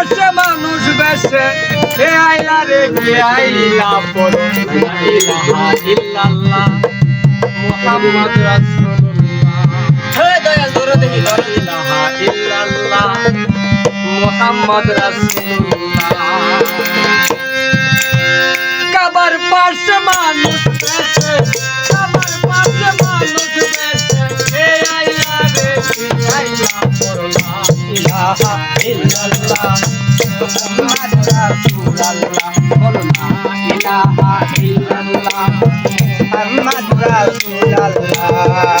পাশে মানুষ বেশে হে আইলা রে কে আইলা বলো লা ইল্লাল্লাহ মুহাম্মদ রাসূলুল্লাহ। হে দয়াল ধরো দেখি লা ইল্লাল্লাহ মুহাম্মদ রাসূলুল্লাহ। কাবার পাশে মানুষ বেশে, কাবার মুহাম্মদ রাসূলুল্লাহ বলো লা ইলাহা ইল্লাল্লাহ মুহাম্মদ রাসূলুল্লাহ আওয়ালে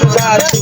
নবী